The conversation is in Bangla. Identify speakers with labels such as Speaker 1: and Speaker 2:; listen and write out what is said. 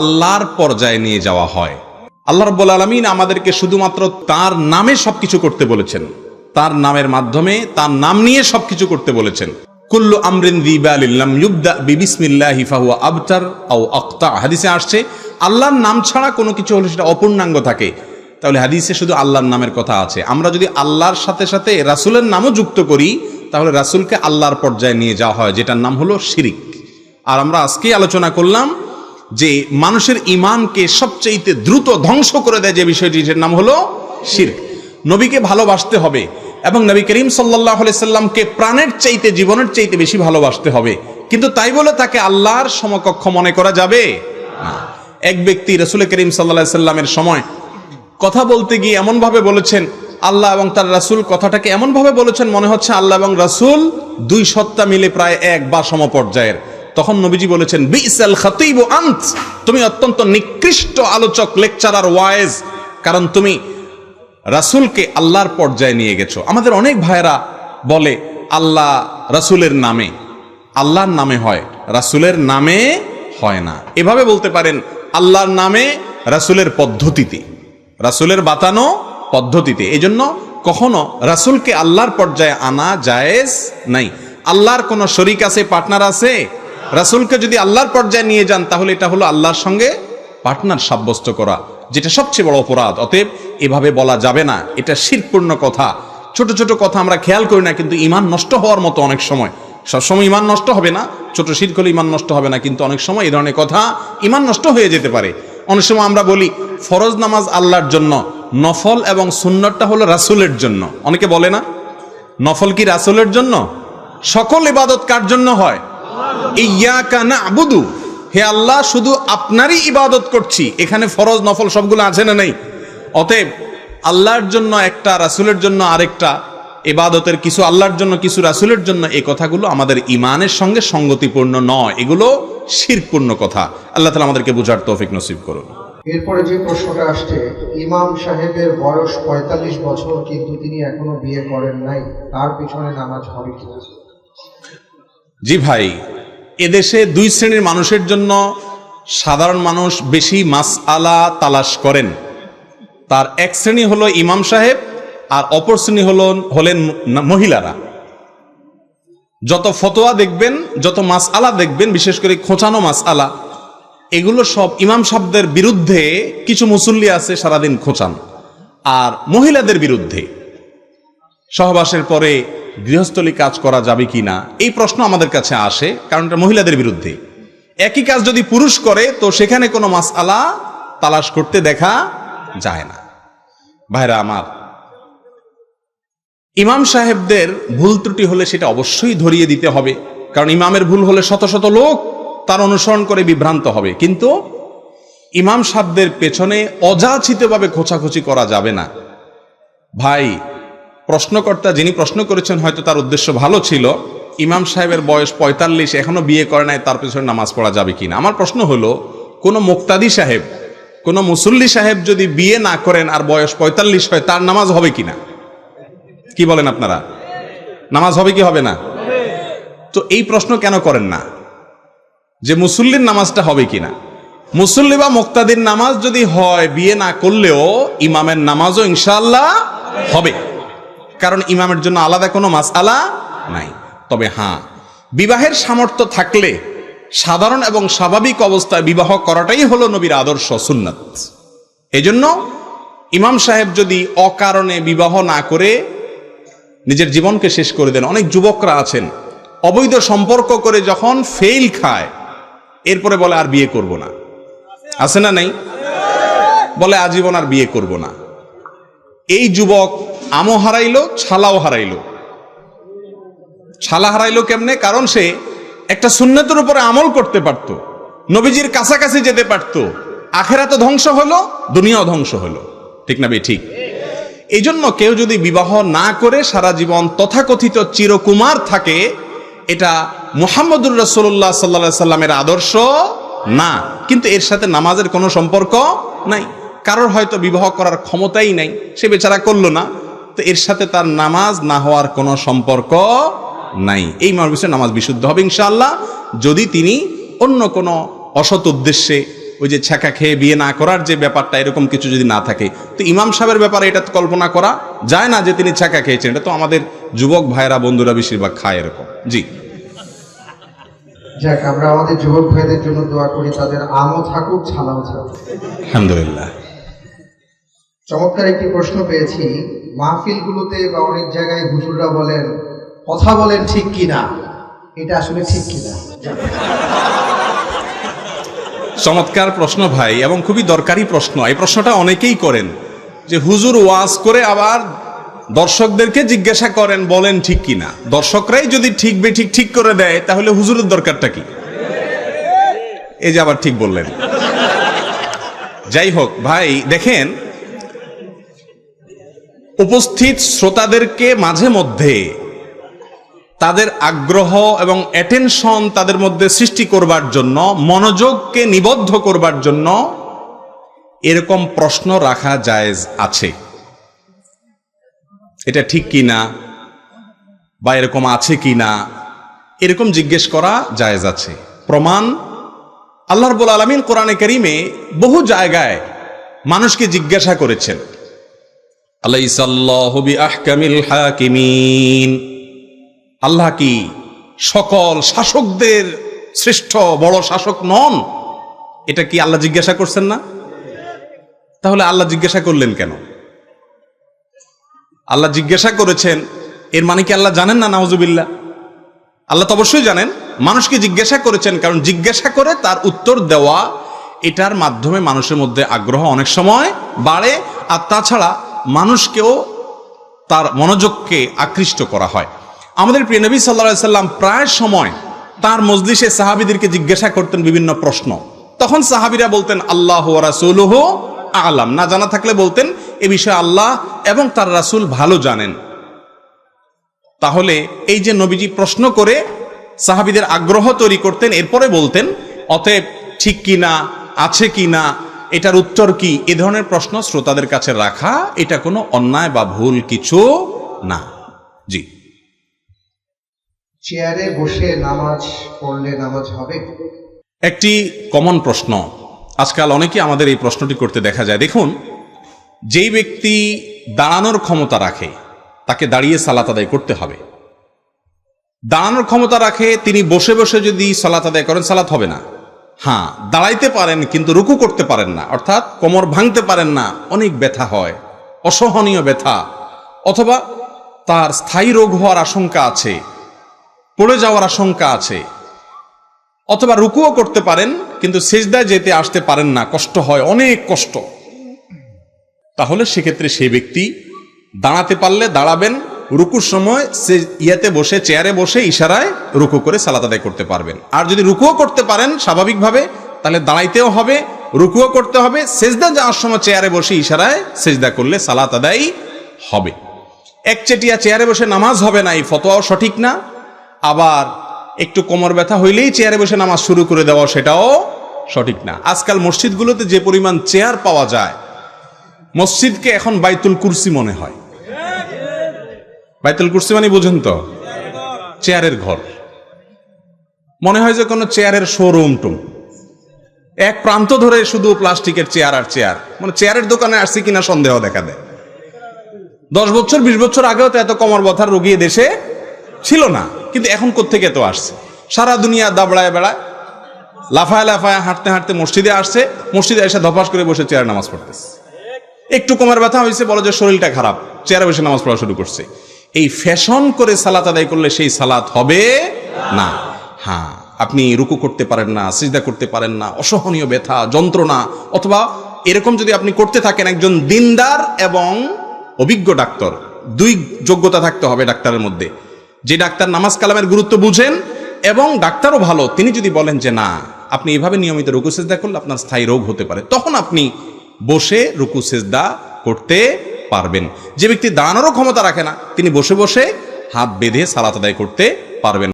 Speaker 1: আল্লাহর পর্যায়ে নিয়ে যাওয়া হয়। আল্লাহ রব্বুল আলমিন আমাদেরকে শুধুমাত্র তার নামে সবকিছু করতে বলেছেন। তার নামের মাধ্যমে তার নাম নিয়ে সবকিছু করতে বলেছেন। কুল্লু আমরিন দিবালিল্লাম ইউবদা আবতার আও আক্তা। হাদিসে আসছে, আল্লাহর নাম ছাড়া কোনো কিছু হলে সেটা অপূর্ণাঙ্গ থাকে। তাহলে হাদিসে শুধু আল্লাহর নামের কথা আছে। আমরা যদি আল্লাহর সাথে সাথে রাসূলের নামও যুক্ত করি, তাহলে রাসূলকে আল্লাহর পর্যায়ে নিয়ে যাওয়া হয়, যেটার নাম হলো শিরিক। আর আমরা আজকেই আলোচনা করলাম যে মানুষের ইমানকে সবচেয়ে দ্রুত ধ্বংস করে দেয় যে বিষয়টি বিষয়টির নাম হলো শির নবীকে ভালোবাসতে হবে এবং নবী করিম সাল্লাহ সাল্লামকে প্রাণের চাইতে, জীবনের চাইতে বেশি ভালোবাসতে হবে। কিন্তু তাই বলে তাকে আল্লাহর সমকক্ষ মনে করা যাবে এক ব্যক্তি রসুল করিম সাল্লাহ সাল্লামের সময় কথা বলতে গিয়ে এমনভাবে বলেছেন, আল্লাহ এবং তার রাসূল, কথাটাকে এমনভাবে বলেছেন, মনে হচ্ছে আল্লাহ এবং রাসূল দুই সত্তা মিলে প্রায় এক বা সমপর্যায়ের। তখন নবীজি বলেছেন বিসাল খাতিব আন্ত। তুমি অত্যন্ত নিকৃষ্ট আলোচক, লেকচারার, ওয়াইজ। কারণ তুমি রাসূলকে আল্লাহর পর্যায়ে নিয়ে গেছো। আমাদের অনেক ভাইরা বলে, আল্লাহ রাসূলের নামে, আল্লাহর নামে হয়, রাসূলের নামে হয় না। এভাবে বলতে পারেন, আল্লাহর নামে রাসূলের পদ্ধতিতে, রাসূলের বাতানো পদ্ধতিতে। এই জন্য কখনো রাসূলকে আল্লাহর পর্যায়ে আনা জায়েজ নাই। আল্লাহর কোনো শরিক আছে, পার্টনার আছে? রাসূলকে যদি আল্লাহর পর্যায়ে নিয়ে যান, তাহলে এটা হলো আল্লাহর সঙ্গে পার্টনার সাব্যস্ত করা, যেটা সবচেয়ে বড় অপরাধ। অতএব এভাবে বলা যাবে না, এটা শিরপূর্ণ কথা। ছোট ছোট কথা আমরা খেয়াল করি না, কিন্তু ইমান নষ্ট হওয়ার মতো অনেক সময়। সবসময় ইমান নষ্ট হবে না, ছোট শির করলে ইমান নষ্ট হবে না, কিন্তু অনেক সময় এই ধরনের কথা ইমান নষ্ট হয়ে যেতে পারে। অনেক সময় আমরা বলি, ফরজ নামাজ আল্লাহর জন্য, নফল এবং সুন্নতটা হলো রাসূলের জন্য। অনেকে বলে না, নফল কি রাসূলের জন্য? সকল ইবাদত কার জন্য হয়? ইয়াকা না আবুদু হে আল্লাহ শুধু আপনারই ইবাদত করছি। এখানে ফরজ নফল সবগুলো আছে না নেই? অতএব আল্লাহর জন্য একটা রাসূলের জন্য আরেকটা ইবাদতের কিছু আল্লাহর জন্য কিছু রাসূলের জন্য এই কথাগুলো আমাদের ইমানের সঙ্গে সঙ্গতিপূর্ণ নয়। এগুলো শিরপূর্ণ কথা। আল্লাহ তালা আমাদেরকে বুঝার তৌফিক নসিব করুন।
Speaker 2: এরপরে যে প্রশ্নটা আসছে ইমাম সাহেবের বয়স পঁয়তাল্লিশ বছর কিন্তু তিনি এখনও বিয়ে করেন নাই। তার পিছনে নামাজ হবে কি
Speaker 1: জি ভাই এদেশে দুই শ্রেণির মানুষের জন্য সাধারণ মানুষ বেশি মাস আলা তালাশ করেন। তার এক শ্রেণি হলো ইমাম সাহেব, আর অপর শ্রেণি হল, হলেন মহিলারা। যত ফতোয়া দেখবেন, যত মাস আলা দেখবেন, বিশেষ করে খোঁচানো মাস আলা এগুলো সব ইমাম সাহেবদের বিরুদ্ধে কিছু মুসল্লি আছে সারাদিন খোঁচান, আর মহিলাদের বিরুদ্ধে। সহবাসের পরে গৃহস্থলী কাজ করা যাবে কি না এই প্রশ্ন আমাদের কাছে আসে, কারণ এটা মহিলাদের বিরুদ্ধে। একই কাজ যদি পুরুষ করে, তো সেখানে কোনো মাসআলা তালাশ করতে দেখা যায় না। ভাইরা আমার, ইমাম সাহেবদের ভুল ত্রুটি হলে সেটা অবশ্যই ধরিয়ে দিতে হবে। কারণ ইমামের ভুল হলে শত শত লোক তার অনুসরণ করে বিভ্রান্ত হবে। কিন্তু ইমাম সাহেবদের পেছনে অযাচিতভাবে খোঁচাখুচি করা যাবে না। ভাই প্রশ্নকর্তা যিনি প্রশ্ন করেছেন, হয়তো তার উদ্দেশ্য ভালো ছিল। ইমাম সাহেবের বয়স পঁয়তাল্লিশ এখনও বিয়ে করে নাই, তার পেছনে নামাজ পড়া যাবে কিনা? আমার প্রশ্ন হলো, কোনো মুক্তাদি সাহেব, কোনো মুসল্লি সাহেব যদি বিয়ে না করেন আর বয়স পঁয়তাল্লিশ হয়, তার নামাজ হবে কিনা? কি বলেন আপনারা? নামাজ হবে কি হবে না? তো এই প্রশ্ন কেন করেন না? যে মুসল্লির নামাজটা হবে কিনা? মুসল্লি বা মুক্তাদির নামাজ যদি হয়, বিয়ে না করলেও ইমামের নামাজও ইনশাল্লাহ হবে। কারণ ইমামের জন্য আলাদা কোনো মাসআলা নাই। তবে হ্যাঁ বিবাহের সামর্থ্য থাকলে সাধারণ এবং স্বাভাবিক অবস্থায় বিবাহ করাটাই হলো নবীর আদর্শ সুন্নাত। এজন্য ইমাম সাহেব যদি অকারণে বিবাহ না করে নিজের জীবনকে শেষ করে দেন, অনেক যুবকরা আছেন, অবৈধ সম্পর্ক করে যখন ফেল খায়, এরপরে বলে আর বিয়ে করব না। আছে না নেই? বলে আজীবন আর বিয়ে করব না। এই যুবক আমও হারাইলো, ছালাও হারাইলো। ছালা হারাইলো কেমনে? কারণ সে একটা সুন্নতের উপরে আমল করতে পারত, নবীজির কাছাকাছি যেতে পারত। আখেরা তো ধ্বংস হলো, দুনিয়াও ধ্বংস হলো। ঠিক না বে ঠিক। এই জন্য কেউ যদি বিবাহ না করে সারা জীবন তথাকথিত চিরকুমার থাকে, এটা মুহাম্মদুর রসুল্লাহ সাল্লা সাল্লামের আদর্শ না। কিন্তু এর সাথে নামাজের কোনো সম্পর্ক নাই। কারোর হয়তো বিবাহ করার ক্ষমতাই নাই, সে বেচারা করল না। তো এর সাথে তার নামাজ না হওয়ার কোনো সম্পর্ক নাই। এই মর্মে নামাজ বিশুদ্ধ হবে ইনশাআল্লাহ। যদি তিনি অন্য কোনো অসৎ উদ্দেশ্যে ওই যে ছ্যাঁকা খেয়ে বিয়ে না করার যে ব্যাপারটা এরকম কিছু যদি না থাকে তো ইমাম সাহেবের ব্যাপারে এটা কল্পনা করা যায় না যে তিনি ছ্যাঁকা খেয়েছেন। এটা তো আমাদের যুবক ভাইয়েরা বন্ধুরা বেশিরভাগ খায় এরকম। জি।
Speaker 2: যাক আমরা আমাদের যুবক ভাইদের জন্য দোয়া করি তাদের আমও থাকুক ছালাও থাকুক।
Speaker 1: আলহামদুলিল্লাহ।
Speaker 2: চমৎকার একটি প্রশ্ন পেয়েছি, মাহফিলগুলোতে বা অনেক জায়গায় হুজুররা বলেন, কথা বলেন ঠিক কি না এটা আসলে ঠিক কি না
Speaker 1: চমৎকার প্রশ্ন ভাই, এবং খুবই দরকারি প্রশ্ন। এই প্রশ্নটা অনেকেই করেন, যে হুজুর ওয়াজ করে আবার দর্শকদেরকে জিজ্ঞাসা করেন, বলেন ঠিক কি না দর্শকরাই যদি ঠিক বে ঠিক ঠিক করে দেয়, তাহলে হুজুরের দরকারটা কি? এই যে আবার ঠিক বললেন। যাই হোক, ভাই, দেখেন উপস্থিত শ্রোতাদেরকে মাঝে মধ্যে তাদের আগ্রহ এবং অ্যাটেনশন তাদের মধ্যে সৃষ্টি করবার জন্য, মনোযোগকে নিবদ্ধ করবার জন্য এরকম প্রশ্ন রাখা জায়েজ আছে। এটা ঠিক কি না বা এরকম আছে কি না এরকম জিজ্ঞেস করা জায়েজ আছে। প্রমাণ, আল্লাহ রবুল আলমিন কোরআনে করিমে বহু জায়গায় মানুষকে জিজ্ঞাসা করেছেন। আল্লাহ কি সকল শাসকদের শ্রেষ্ঠ বড় শাসক নন? এটা কি আল্লাহ জিজ্ঞাসা করছেন না? তাহলে আল্লাহ জিজ্ঞাসা করলেন কেন? আল্লাহ জিজ্ঞাসা করেছেন, এর মানে কি আল্লাহ জানেন না? নাওজুবিল্লাহ আল্লাহ তো অবশ্যই জানেন। মানুষকে জিজ্ঞাসা করেছেন, কারণ জিজ্ঞাসা করে তার উত্তর দেওয়া, এটার মাধ্যমে মানুষের মধ্যে আগ্রহ অনেক সময় বাড়ে। আর তাছাড়া মানুষকেও তার মনোযোগকে আকৃষ্ট করা হয়। আমাদের প্রিয় নবী সাল্লা সাল্লাম প্রায় সময় তার মজলিসে সাহাবিদেরকে জিজ্ঞাসা করতেন বিভিন্ন প্রশ্ন। তখন সাহাবিরা বলতেন, আল্লাহ রাসুলহ আলাম। না জানা থাকলে বলতেন, এ বিষয়ে আল্লাহ এবং তার রাসূল ভালো জানেন। তাহলে এই যে নবীজি প্রশ্ন করে সাহাবিদের আগ্রহ তৈরি করতেন, এরপরে বলতেন, অতএব ঠিক কি না, আছে কি না এটার উত্তর কি? এ ধরনের প্রশ্ন শ্রোতাদের কাছে রাখা এটা কোনো অন্যায় বা ভুল কিছু না। জি।
Speaker 2: চেয়ারে বসে নামাজ পড়লে নামাজ হবে?
Speaker 1: একটি কমন প্রশ্ন। আজকাল অনেকে আমাদের এই প্রশ্নটি করতে দেখা যায়। দেখুন যেই ব্যক্তি দাঁড়ানোর ক্ষমতা রাখে তাকে দাঁড়িয়ে সালাত আদায় করতে হবে। দাঁড়ানোর ক্ষমতা রাখে তিনি বসে বসে যদি সালাত আদায় করেন সালাত হবে না। হ্যাঁ দাঁড়াইতে পারেন কিন্তু রুকু করতে পারেন না। অর্থাৎ কোমর ভাঙতে পারেন না, অনেক ব্যথা হয়, অসহনীয় ব্যথা। অথবা তার স্থায়ী রোগ হওয়ার আশঙ্কা আছে, পড়ে যাওয়ার আশঙ্কা আছে। অথবা রুকুও করতে পারেন, কিন্তু সেজদায় যেতে আসতে পারেন না, কষ্ট হয়, অনেক কষ্ট। তাহলে সেক্ষেত্রে সেই ব্যক্তি দাঁড়াতে পারলে দাঁড়াবেন রুকুর সময় সে ইয়াতে বসে, চেয়ারে বসে ইশারায় রুকু করে সালাত আদায় করতে পারবেন। আর যদি রুকুও করতে পারেন স্বাভাবিকভাবে, তাহলে দাঁড়াইতেও হবে, রুকুও করতে হবে, সেজদা যাওয়ার সময় চেয়ারে বসে ইশারায় সেজদা করলে সালাত আদায় হবে। একচেটিয়া চেয়ারে বসে নামাজ হবে না, এই ফতোয়াও সঠিক না। আবার একটু কোমর ব্যথা হইলেই চেয়ারে বসে নামাজ শুরু করে দেওয়া সেটাও সঠিক না। আজকাল মসজিদগুলোতে যে পরিমাণ চেয়ার পাওয়া যায়, মসজিদকে এখন বাইতুল কুরসি মনে হয়। বাইতুল কুরসি মানে বুঝেন তো? চেয়ারের ঘর। মনে হয় যে কোনো চেয়ারের শোরুম টুম এক প্রান্ত ধরে শুধু প্লাস্টিকের চেয়ার আর চেয়ার। মানে চেয়ারের দোকানে আসছে কিনা সন্দেহ দেখা দেয়। দশ বছর, বিশ বছর আগেও তো এত কমর ব্যথার রোগী দেশে ছিল না। কিন্তু এখন কোত্থেকে তো আসছে? সারা দুনিয়া দাবড়ায় বেড়ায়, লাফায় লাফায় হাঁটতে হাঁটতে মসজিদে আসছে। মসজিদে এসে ধপাস করে বসে চেয়ার নামাজ পড়তেছে। একটু কোমর ব্যথা হয়েছে, বলো যে শরীরটা খারাপ। চেয়ারে বসে নামাজ পড়া শুরু করছে। এই ফ্যাশন করে সালাত আদায় করলে সেই সালাত হবে না। হ্যাঁ আপনি রুকু করতে পারেন না, সিজদা করতে পারেন না, অসহনীয় ব্যথা, যন্ত্রণা, অথবা এরকম যদি আপনি করতে থাকেন একজন দিনদার এবং অভিজ্ঞ ডাক্তার, দুই যোগ্যতা থাকতে হবে ডাক্তারের মধ্যে। যে ডাক্তার নামাজ কালামের গুরুত্ব বুঝেন এবং ডাক্তারও ভালো, তিনি যদি বলেন যে না, আপনি এভাবে নিয়মিত রুকু সেজদা করলে আপনার স্থায়ী রোগ হতে পারে, তখন আপনি বসে রুকু সেজদা করতে পারবেন। যে ব্যক্তি দাঁড়ানোরও ক্ষমতা রাখে না, তিনি বসে বসে হাত বেঁধে সালাত আদায় করতে পারবেন।